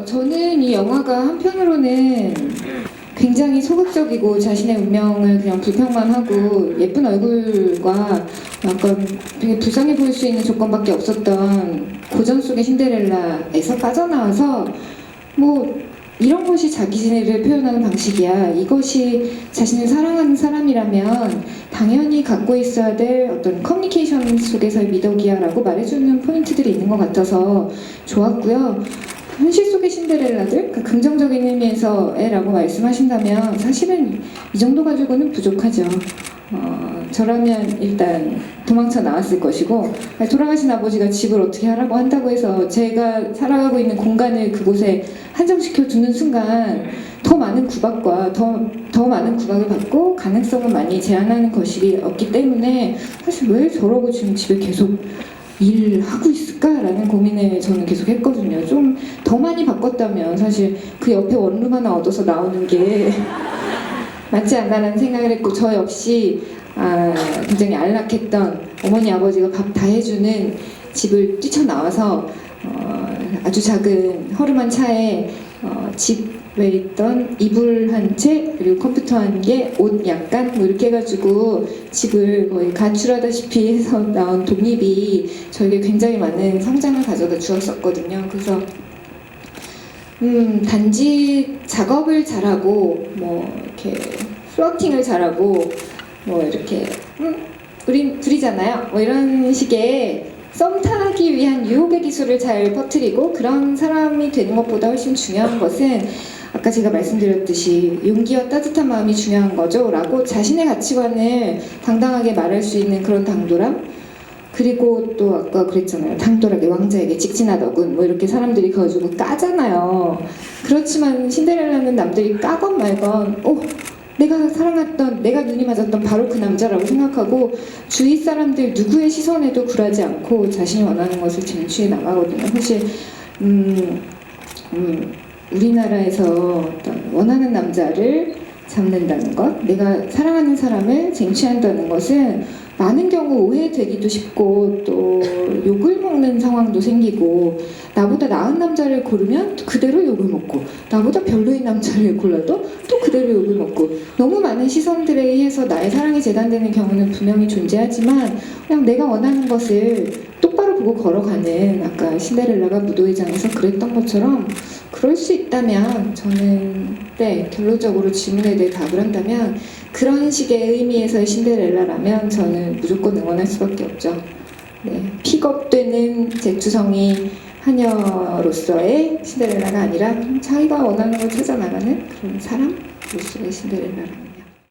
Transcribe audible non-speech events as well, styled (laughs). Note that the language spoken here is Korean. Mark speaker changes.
Speaker 1: 어, 저는 이 영화가 한편으로는 굉장히 소극적이고 자신의 운명을 그냥 불평만 하고 예쁜 얼굴과 약간 되게 불쌍해 보일 수 있는 조건밖에 없었던 고전 속의 신데렐라에서 빠져나와서 뭐 이런 것이 자기를 표현하는 방식이야. 이것이 자신을 사랑하는 사람이라면 당연히 갖고 있어야 될 어떤 커뮤니케이션 속에서의 미덕이야라고 말해주는 포인트들이 있는 것 같아서 좋았고요. 현실 속의 신데렐라들, 그러니까 긍정적인 의미에서라고 말씀하신다면 사실은 이 정도 가지고는 부족하죠. 어, 저라면 일단 도망쳐 나왔을 것이고 돌아가신 아버지가 집을 어떻게 하라고 한다고 해서 제가 살아가고 있는 공간을 그곳에 한정시켜 두는 순간 더 많은 구박과 더, 더 많은 구박을 받고 가능성은 많이 제한하는 것이 없기 때문에 사실 왜 저러고 지금 집에 계속 일을 하고 있을까라는 고민을 저는 계속 했거든요. 좀 더 많이 바꿨다면 사실 그 옆에 원룸 하나 얻어서 나오는 게 (laughs) 맞지 않나라는 생각을 했고 저 역시 아, 굉장히 안락했던 어머니 아버지가 밥 다 해주는 집을 뛰쳐나와서 어, 아주 작은 허름한 차에 어, 집에 있던 이불 한 채 그리고 컴퓨터 한 개, 옷 약간 뭐 이렇게 해가지고 집을 거의 가출하다시피 해서 (laughs) 나온 독립이 저에게 굉장히 많은 성장을 가져다 주었었거든요. 그래서 음, 단지 작업을 잘하고 뭐 이렇게 플러팅을 잘하고 뭐 이렇게 음, 우린 둘이잖아요. 뭐 이런 식의 썸 타기 위한 유혹의 기술을 잘 퍼뜨리고 그런 사람이 되는 것보다 훨씬 중요한 것은 아까 제가 말씀드렸듯이 용기와 따뜻한 마음이 중요한 거죠. 라고 자신의 가치관을 당당하게 말할 수 있는 그런 당돌함. 그리고 또 아까 그랬잖아요. 당돌하게 왕자에게 직진하더군. 뭐 이렇게 사람들이 가지고 까잖아요. 그렇지만 신데렐라는 남들이 까건 말건, 어, 내가 사랑했던, 내가 눈이 맞았던 바로 그 남자라고 생각하고 주위 사람들 누구의 시선에도 굴하지 않고 자신이 원하는 것을 쟁취해 나가거든요. 사실, 음, 음, 우리나라에서 어떤 원하는 남자를 잡는다는 것, 내가 사랑하는 사람을 쟁취한다는 것은 많은 경우 오해되기도 쉽고 또 욕을 먹는 상황도 생기고 나보다 나은 남자를 고르면 그대로 욕을 먹고 나보다 별로인 남자를 골라도 또 그대로 욕을 먹고 너무 많은 시선들에 의해서 나의 사랑이 재단되는 경우는 분명히 존재하지만 그냥 내가 원하는 것을 똑바로 보고 걸어가는 아까 신데렐라가 무도회장에서 그랬던 것처럼 그럴 수 있다면 저는 네 결론적으로 질문에 대해 답을 한다면 그런 식의 의미에서의 신데렐라라면 저는 무조건 응원할 수밖에 없죠. 네, 픽업되는 잭투성이 하녀로서의 신데렐라가 아니라 자기가 원하는 걸 찾아 나가는 그런 사람으로서의 신데렐라랍니다.